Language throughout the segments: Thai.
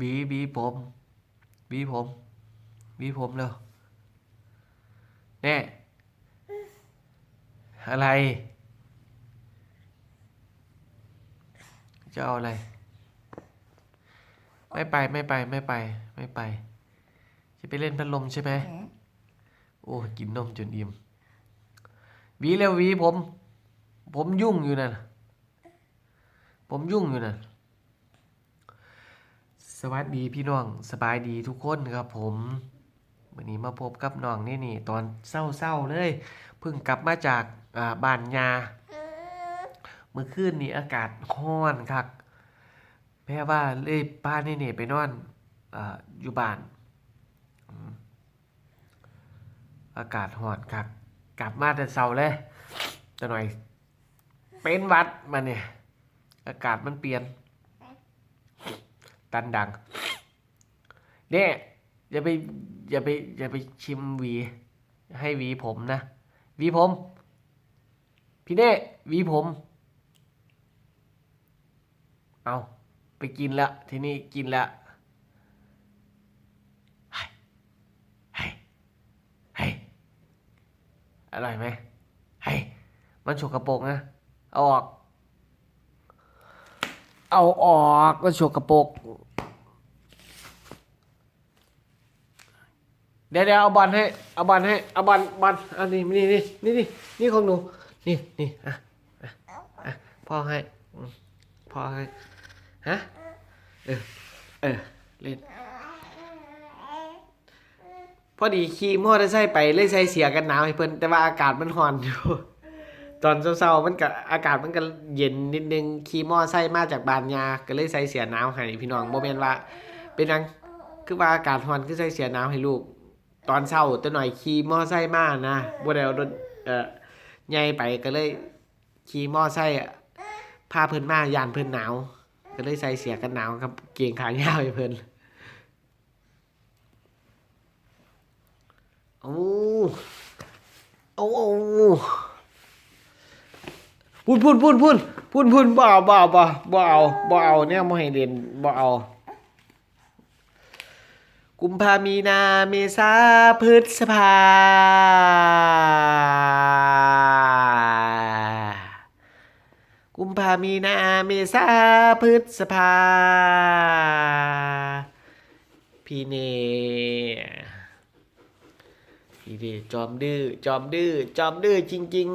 บีบีผมบีผมบีผมเร็วแน่อะไรจะเอาอะไร ไม่ไปไม่ไปไม่ไปไม่ไป จะไปเล่นพัดลมใช่ไหมโอ้กินนมจนอิ่มหวีเร็วหวีผม ผมยุ่งอยู่นั่นผมยุ่งอยู่นั่น สวัสดีพี่น้องสบายดีทุกคนครับผมวันนี้มาพบกับน้องนี่นี่ตอนเศร้าๆเลยเพิ่งกลับมาจากาบ้านยาเมื่อคืนนี้อากาศร้อนคักแม่ว่าเลยป้านี่นี่ไปนอนออยู่บ้าน อากาศร้อนคักกลับมาแต่เช้าเลยแต่หน่อยเป็นวัดมาเนี่ยอากาศมันเปลี่ยน ตันดัง เนี่ยอย่าไปอย่าไปอย่าไปชิมวี ให้วีผมนะวีผม พี่เน่วีผม เอาไปกินละทีนี้กินละให้ให้ให้อร่อยไหมให้ยมันฉกกระโปรกนะ เอาออก เอาออก มันฉกกระโปร เดี๋ยวเดี๋ยวเอาบอลให้ เอาบอลให้ เอาบอลบอลอันนี้นี่นี่นี่นี่นี่ของหนู นี่นี่อะอะอะพ่อให้อืมพ่อให้ ฮะ เออ เออ เล่น พอดีขี่มอเตอร์ไซค์ไปเลยใส่เสียกันหนาวให้เพิ่นแต่ว่าอากาศมันร้อนอยู่ ตอนเช้าๆมันก็อากาศมันก็เย็นนิดนึงขี่มอไซค์มาจากบานยาก็เลยใส่เสียหนาวให้พี่น้องบ่แม่นว่า เป็นหยังคือว่าอากาศร้อนคือใส่เสียหนาวให้ลูก ตอนเช้าแต่หน่อยขี่มอไซค์มานะบ่ได้เอารถเอ่อใหญ่ไปก็เลยขี่มอไซค์อะพาเพิ่นมายานเพิ่นหนาว ก็เลยใส่เสียกันหนาวกับเกงขายาวให้เพิ่นโอ้โอ้โอ้พูนพูนพูนพูนพูนพูนบ่เอาบ่เอาบ่บ่เอาบ่เอาเนี่ยบ่ให้เรียนบ่เอา กุมภามีนาเมษาพฤษภา กุมภามีนาเมษาพฤษภา พี่เนพี่เนจอมดื้อ จอมดื้อ จอมดื้อจริง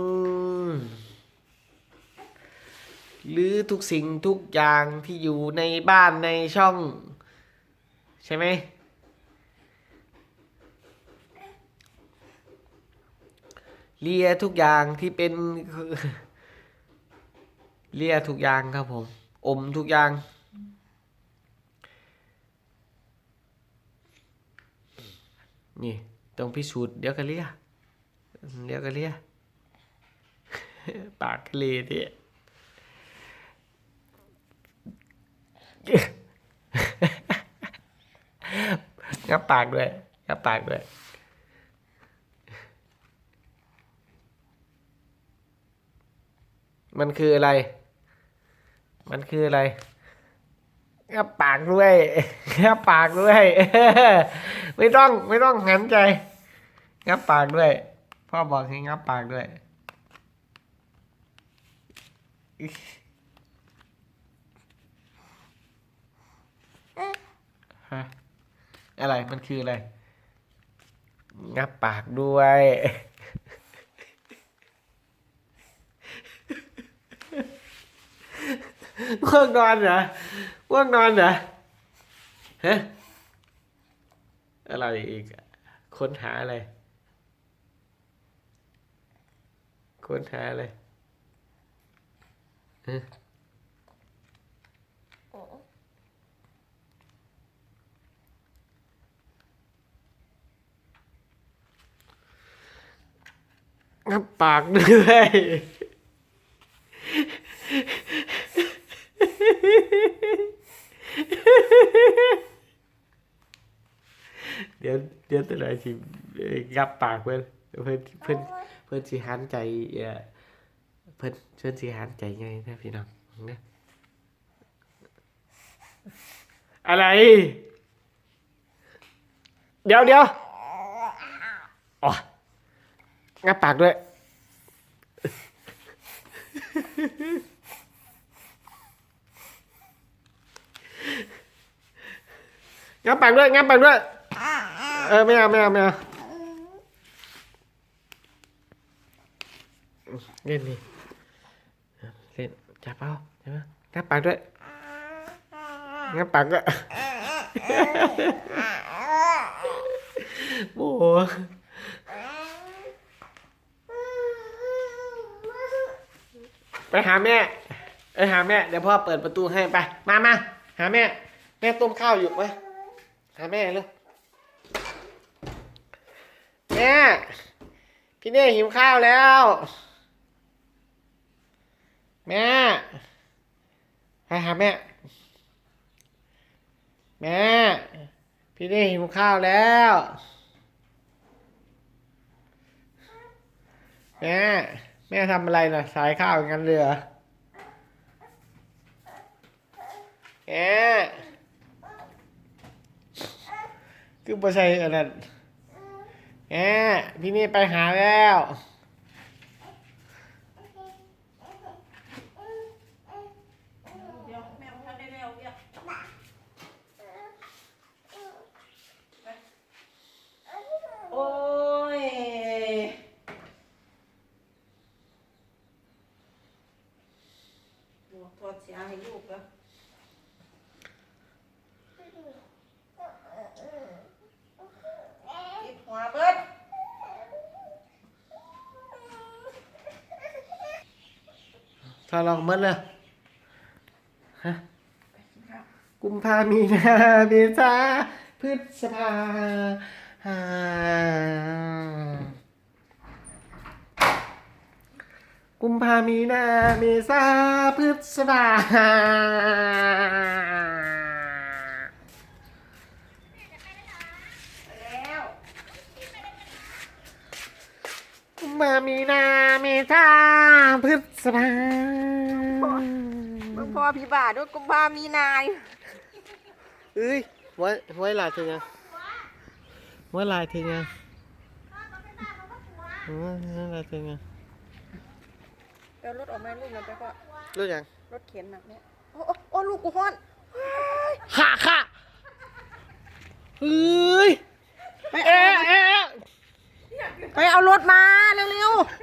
ๆ หรือทุกสิ่งทุกอย่างที่อยู่ในบ้านในช่อง ใช่ไหม เลียทุกอย่างที่เป็นเลียทุกอย่างครับผม อมทุกอย่าง นี่ต้องพิสูจน์เดี๋ยวก็เลียเดี๋ยวก็เลียปากทะเลที่งับปากด้วยงับปากด้วย มันคืออะไร มันคืออะไรงับปากด้วยงับปากด้วยไม่ต้องไม่ต้องหันใจงับปากด้วย พ่อบอกให้งับปากด้วยฮะอะไรมันคืออะไรงับปากด้วย ง่วงนอนเหรอง่วงนอนเหรอฮะอะไรอีกอะค้นหาอะไร ค้นหาอะไรฮะงับปากด้วย ดี๋ยวเดี๋ยวตัวไหนสิเอ่องับปากเพื่อนเพื่อนเพื่อนเพื่อนสิหันใจเอ่อเพื่อนเพื่อนสิหันใจไงนะพี่น้องนะอะไร เดี๋ยวเดี๋ยวอ๋องับปากด้วยงับปากด้วยงับปากด้วย เออไม่เอาไม่เอาไม่เอาเล่นดิเล่นจับเอาใช่ไหมงับปากด้วยงับปากด้วยโอ้โหไปหาแม่ไปหาแม่เดี๋ยวพ่อเปิดประตูให้ไป มามาหาแม่ แม่ต้มข้าวอยู่ไปหาแม่เลย แม่พี่เน่หิวข้าวแล้ว แม่ไปหาแม่ แม่ พี่เน่หิวข้าวแล้ว แม่ แม่ทำอะไรน่ะสายข้าวอย่างนั้นเลยเหรอแม่คือบ่ใช่อันนั้น แม่พี่นี่ไปหาแล้ว เดี๋ยวแม่เอาทันได้แล้วเดี๋ยวโอ้ยโอ้ถอดเสียให้ลูกแล้วติดหัวเบิด ถ้าลองมัดเลยฮะกุมภามีนาเมษาพฤษภาากุมภามีนาเมษาพฤษภา แล้ว กุ มภามีนาเมษาพฤษภามึงพอพี่บาด้วยกุมภามีนายเอ้ยไว้ไว้ลายถึงยังไว้ลายถึงยังไว้ลายถึงยังเดี๋ยวรถออกมาลูกนะไปก็รู้ยังรถเข็นนะเนี่ยโอ้โอ้โอ้ลูกกูฮ้อนค่ะค่ะเฮ้ยไปเอ๊ะเอาเอ๊ะ ไปเอารถมาเร็ว